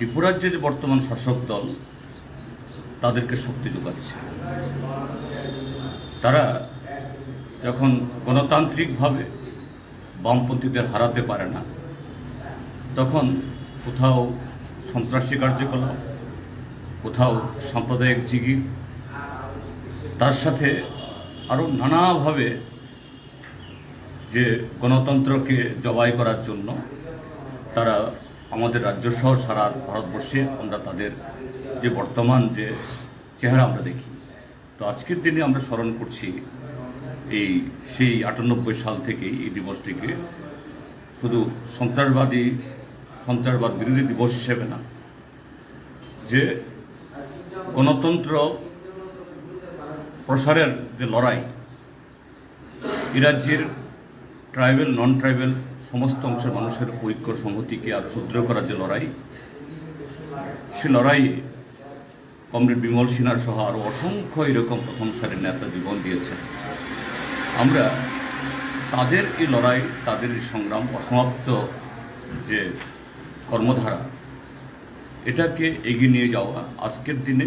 ত্রিপুরার যে বর্তমান শাসক দল তাদেরকে শক্তি যোগাচ্ছে। তারা যখন গণতান্ত্রিকভাবে বামপন্থীদের হারাতে পারে না, তখন কোথাও সন্ত্রাসী কার্যকলাপ, কোথাও সাম্প্রদায়িক জিগির তার সাথে আরও নানাভাবে যে গণতন্ত্রকে জবাই করার জন্য তারা আমাদের রাজ্য সহ সারা ভারতবর্ষে আমরা তাদের যে বর্তমান যে চেহারা আমরা দেখি। তো আজকের দিনে আমরা স্মরণ করছি এই সেই আটানব্বই সাল থেকেই এই দিবসটিকে। শুধু সন্ত্রাসবাদী, সন্ত্রাসবাদ বিরোধী দিবস হিসেবে না, যে গণতন্ত্র প্রসারের যে লড়াই, এই রাজ্যের ট্রাইবেল নন ট্রাইবেল সমস্ত অংশের মানুষের ঐক্য সংহতিকে আর সুদৃঢ় করার যে লড়াই, সে লড়াইয়ে কমরেড বিমল সিনহার সহ আরও অসংখ্য এরকম প্রথম সারির নেতা জীবন দিয়েছেন। আমরা তাদের এই লড়াই, তাদের এই সংগ্রাম, অসমাপ্ত যে কর্মধারা, এটাকে এগিয়ে নিয়ে যাওয়া আজকের দিনে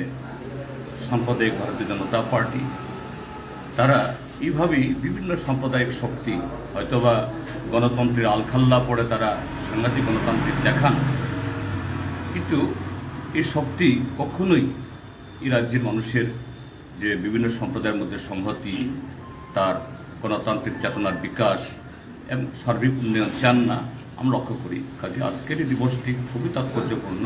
সাম্প্রদায়িক ভারতীয় জনতা পার্টি, তারা এইভাবেই বিভিন্ন সাম্প্রদায়িক শক্তি, হয়তোবা গণতন্ত্রের আলখাল্লা পড়ে তারা সাংঘাতিক গণতান্ত্রিক দেখান, কিন্তু এই শক্তি কখনোই এই রাজ্যের মানুষের যে বিভিন্ন সম্প্রদায়ের মধ্যে সংহতি, তার গণতান্ত্রিক চেতনার বিকাশ এবং সার্বিক উন্নয়ন চান না, আমরা লক্ষ্য করি। কাজে আজকের এই দিবসটি খুবই তাৎপর্যপূর্ণ।